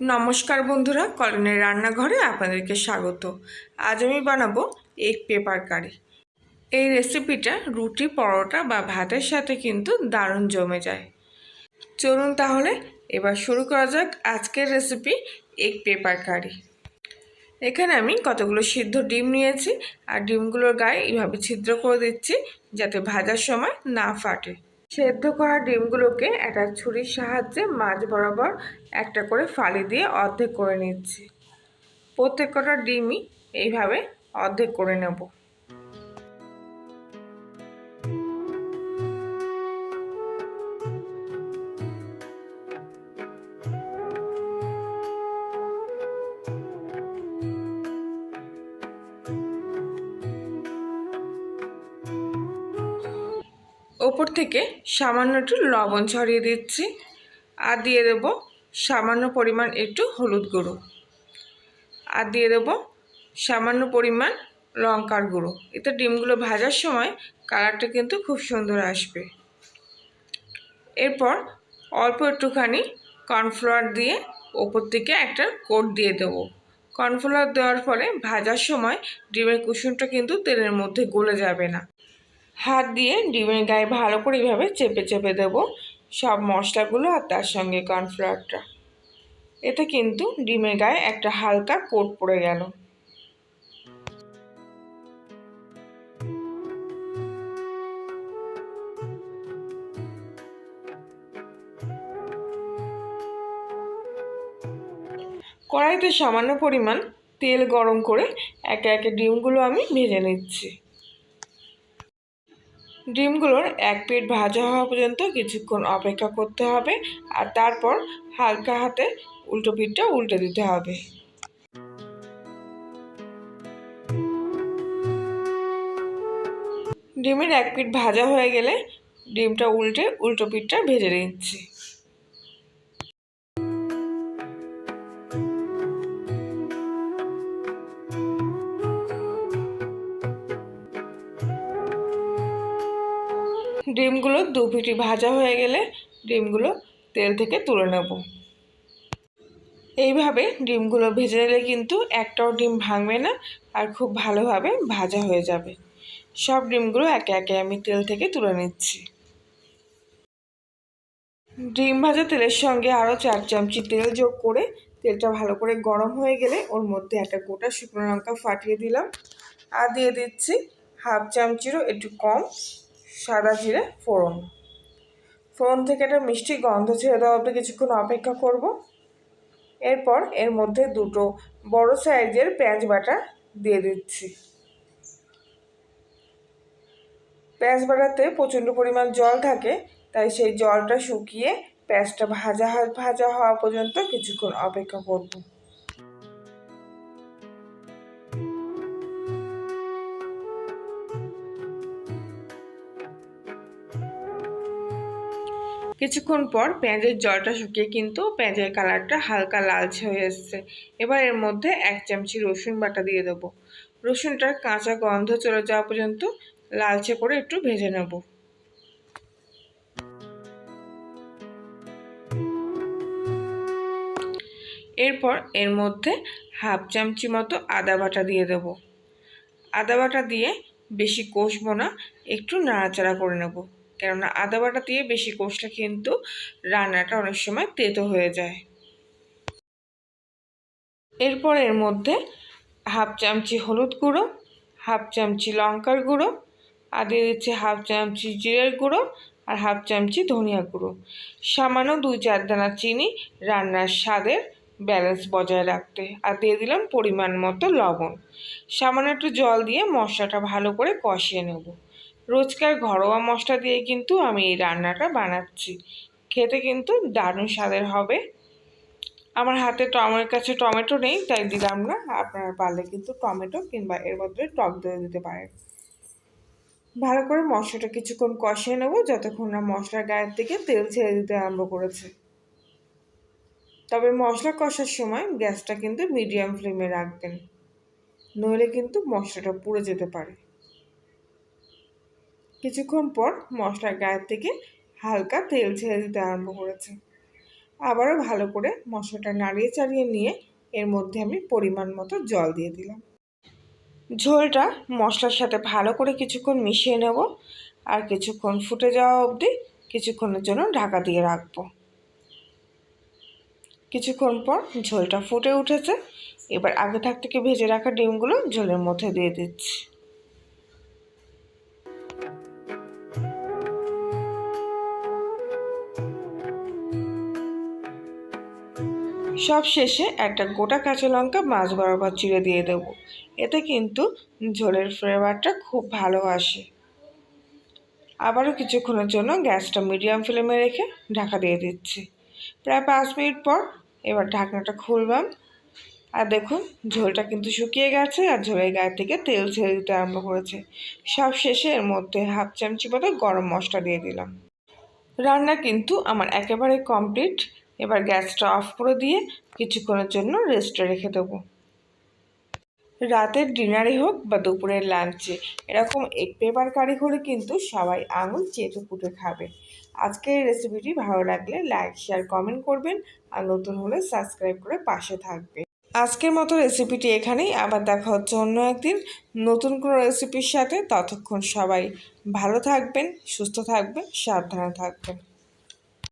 নমস্কার বন্ধুরা কলনের রান্নাঘরে আপনাদেরকে স্বাগত। আজ আমি বানাবো এগ পেপার কারি এই রেসিপিটা রুটি, পরোটা বা ভাতের সাথে কিন্তু দারুণ জমে যায়। চলুন তাহলে এবার শুরু করা যাক আজকের রেসিপি এগ পেপার কারি এখানে আমি কতগুলো সিদ্ধ ডিম নিয়েছি, আর ডিমগুলোর গায়ে এইভাবে ছিদ্র করে দিচ্ছি যাতে ভাজার সময় না ফাটে। সেদ্ধ করা ডিমগুলোকে একটা ছুরির সাহায্যে মাছ বরাবর একটা করে ফালি দিয়ে অর্ধেক করে নিচ্ছি। প্রত্যেক কটা ডিমই এইভাবে অর্ধেক করে নেব। ওপর থেকে সামান্য একটু লবণ ছড়িয়ে দিচ্ছি আর দিয়ে দেব সামান্য পরিমাণ একটু হলুদ গুঁড়ো। আর দিয়ে দেব সামান্য পরিমাণ লঙ্কার গুঁড়ো। এতে ডিমগুলো ভাজার সময় কালারটা কিন্তু খুব সুন্দর আসবে। এরপর অল্প একটুখানি কর্নফ্লাওয়ার দিয়ে ওপর থেকে একটা কোট দিয়ে দেবো। কর্নফ্লাওয়ার দেওয়ার ফলে ভাজার সময় ডিমের কুসুমটা কিন্তু তেলের মধ্যে গলে যাবে না। হাত দিয়ে ডিমের গায়ে ভালো করে এইভাবে চেপে চেপে দেবো সব মশলাগুলো আর তার সঙ্গে কর্নফ্লাওয়ারটা। এতে কিন্তু ডিমের গায়ে একটা হালকা কোট পড়ে গেল। কড়াইতে সামান্য পরিমাণ তেল গরম করে একে একে ডিমগুলো আমি ভেজে নিচ্ছি। ডিমগুলোর এক পিঠ ভাজা হওয়া পর্যন্ত কিছুক্ষণ অপেক্ষা করতে হবে আর তারপর হালকা হাতে উল্টো পিঠটা উল্টে দিতে হবে। ডিমের এক পিঠ ভাজা হয়ে গেলে ডিমটা উল্টে উল্টো পিঠটা ভেজে নিচ্ছি। ডিমগুলো দু পিটি ভাজা হয়ে গেলে ডিমগুলো তেল থেকে তুলে নেব। এইভাবে ডিমগুলো ভেজে নিলে কিন্তু একটাও ডিম ভাঙবে না আর খুব ভালোভাবে ভাজা হয়ে যাবে। সব ডিমগুলো একে একে আমি তেল থেকে তুলে নিচ্ছি। ডিম ভাজা তেলের সঙ্গে আরও চার চামচি তেল যোগ করে তেলটা ভালো করে গরম হয়ে গেলে ওর মধ্যে একটা গোটা শুকনো লঙ্কা ফাটিয়ে দিলাম। আর দিয়ে দিচ্ছি হাফ চামচিরও একটু কম সাদা জিরে ফোড়ন। ফোড়ন থেকে একটা মিষ্টি গন্ধ ছেড়ে দেওয়া অবধি কিছুক্ষণ অপেক্ষা করব। এরপর এর মধ্যে দুটো বড় সাইজের পেঁয়াজ বাটা দিয়ে দিচ্ছি। পেঁয়াজ বাটাতে প্রচণ্ড পরিমাণ জল থাকে, তাই সেই জলটা শুকিয়ে পেঁয়াজটা ভাজা ভাজা হওয়া পর্যন্ত কিছুক্ষণ অপেক্ষা করব। কিছুক্ষণ পর পেঁয়াজের জলটা শুকিয়ে কিন্তু পেঁয়াজের কালারটা হালকা লালচে হয়ে এসছে। এবার এর মধ্যে এক চামচি রসুন বাটা দিয়ে দেবো। রসুনটার কাঁচা গন্ধ চলে যাওয়া পর্যন্ত লালচে করে একটু ভেজে নেব। এরপর এর মধ্যে হাফ চামচি মতো আদা বাটা দিয়ে দেবো। আদা বাটা দিয়ে বেশি কষবো না, একটু নাড়াচাড়া করে নেব। কেননা আদা বাটা দিয়ে বেশি কষলে কিন্তু রান্নাটা অনেক সময় তেতো হয়ে যায়। এরপর এর মধ্যে হাফ চামচি হলুদ গুঁড়ো, হাফ চামচি লঙ্কার গুঁড়ো, আর দিয়ে দিচ্ছি হাফ চামচি জিরের গুঁড়ো আর হাফ চামচি ধনিয়া গুঁড়ো। সামান্য দুই চার দানা চিনি রান্নার স্বাদের ব্যালেন্স বজায় রাখতে। আর দিয়ে দিলাম পরিমাণ মতো লবণ। সামান্য একটু জল দিয়ে মশলাটা ভালো করে কষিয়ে নেব। রোজকার ঘরোয়া মশলা দিয়ে কিন্তু আমি এই রান্নাটা বানাচ্ছি। খেতে কিন্তু দারুণ স্বাদের হবে। আমার হাতে টমের কাছে টমেটো নেই, তাই দিলাম না। আপনার পারলে কিন্তু টমেটো কিংবা এর মধ্যে টক দই দিতে পারেন। ভালো করে মশলাটা কিছুক্ষণ কষিয়ে নেব, যতক্ষণ না মশলার গায়ের থেকে তেল ছেড়ে দিতে আরম্ভ করেছে। তবে মশলা কষার সময় গ্যাসটা কিন্তু মিডিয়াম ফ্লেমে রাখবেন। নইলে কিন্তু মশলাটা পুড়ে যেতে পারে। কিছুক্ষণ পর মশলার গায়ের থেকে হালকা তেল ছেড়ে দিতে আরম্ভ করেছে। আবারও ভালো করে মশলাটা নাড়িয়ে চাড়িয়ে নিয়ে এর মধ্যে আমি পরিমাণ মতো জল দিয়ে দিলাম। ঝোলটা মশলার সাথে ভালো করে কিছুক্ষণ মিশিয়ে নেব আর কিছুক্ষণ ফুটে যাওয়া অবধি কিছুক্ষণের জন্য ঢাকা দিয়ে রাখব। কিছুক্ষণ পর ঝোলটা ফুটে উঠেছে। এবার আগে থাক থেকে ভেজে রাখা ডিমগুলো ঝোলের মধ্যে দিয়ে দিচ্ছি। সব শেষে একটা গোটা কাঁচা লঙ্কা মাছ বরাবর চিড়ে দিয়ে দেবো। এতে কিন্তু ঝোলের ফ্লেভারটা খুব ভালো আসে। আবারও কিছুক্ষণের জন্য গ্যাসটা মিডিয়াম ফ্লেমে রেখে ঢাকা দিয়ে দিচ্ছি। প্রায় পাঁচ মিনিট পর এবার ঢাকনাটা খুললাম। আর দেখুন, ঝোলটা কিন্তু শুকিয়ে গেছে আর ঝোলের গায়ে থেকে তেল ছেড়ে দিতে আরম্ভ করেছে। সব শেষে এর মধ্যে হাফ চামচি মতো গরম মশলা দিয়ে দিলাম। রান্না কিন্তু আমার একেবারে কমপ্লিট এবার গ্যাসটা অফ করে দিয়ে কিছুক্ষণের জন্য রেস্টে রেখে দেবো। রাতের ডিনারে হোক বা দুপুরের লাঞ্চে, এরকম এক পেপার কারি করে কিন্তু সবাই আঙুল চেটে পুটে খাবে। আজকের রেসিপিটি ভালো লাগলে লাইক শেয়ার কমেন্ট করবেন আর নতুন হলে সাবস্ক্রাইব করে পাশে থাকবে আজকের মতো রেসিপিটি এখানেই, আবার দেখা হচ্ছে অন্য একদিন নতুন কোনো রেসিপির সাথে। ততক্ষণ সবাই ভালো থাকবেন, সুস্থ থাকবেন, সাবধানে থাকবেন।